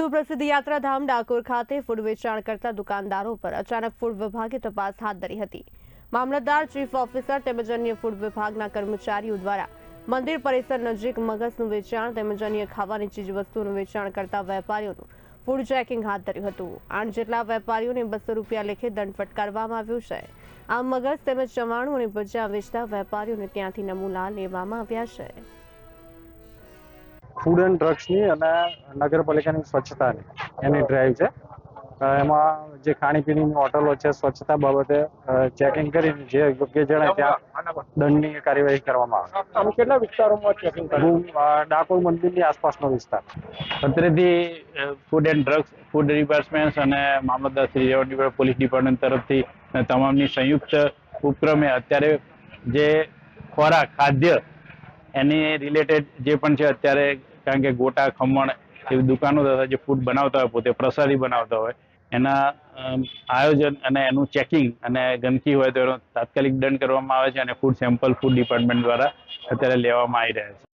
સુપ્રસિદ્ધ યાત્રાધામ ડાકોર ખાતે ફૂડ વેચાણ કરતા દુકાનદારો પર અચાનક ફૂડ વિભાગે તપાસ હાથ ધરી હતી. મામલતદાર ચીફ ઓફિસર તેમજ અન્ય ફૂડ વિભાગના કર્મચારીઓ દ્વારા મંદિર પરિસર નજીક મગજનું વેચાણ તેમજ અન્ય ખાવાની ચીજવસ્તુનું વેચાણ કરતા વેપારીઓનું ફૂડ ચેકિંગ હાથ ધર્યું હતું. આઠ જેટલા વેપારીઓને બસો રૂપિયા લેખે દંડ ફટકારવામાં આવ્યો છે. આ મગજ તેમજ ચવાણું અને ભજીયા વેચતા વેપારીઓને ત્યાંથી નમૂના લેવામાં આવ્યા છે. ફૂડ એન્ડ ડ્રગ્સની અને નગરપાલિકાની સ્વચ્છતાની એની ડ્રાઈવ છે. એમાં જે ખાણીપીણીની હોટલો છે સ્વચ્છતા બાબતે ચેકિંગ કરીને જે યોગ્ય જણાય ત્યાં દંડની કાર્યવાહી કરવામાં આવે. આમ કેટલા વિસ્તારોમાં ચેકિંગ કરું ડાકોર મંદિરની આસપાસનો વિસ્તાર. અત્રેથી food and drugs food department અને મામલતદાર શ્રી રેવન્યુ પોલીસ ડિપાર્ટમેન્ટ તરફથી તમામની સંયુક્ત ઉપક્રમે અત્યારે જે ખોરાક ખાદ્ય એની રિલેટેડ જે પણ છે અત્યારે કારણ કે ગોટા, ખમણ એવી દુકાનો તથા જે ફૂડ બનાવતા હોય, પોતે પ્રસાદી બનાવતા હોય, એના આયોજન અને એનું ચેકિંગ અને ગંદકી હોય તો એનો તાત્કાલિક દંડ કરવામાં આવે છે અને ફૂડ સેમ્પલ ફૂડ ડિપાર્ટમેન્ટ દ્વારા અત્યારે લેવામાં આવી રહ્યા છે.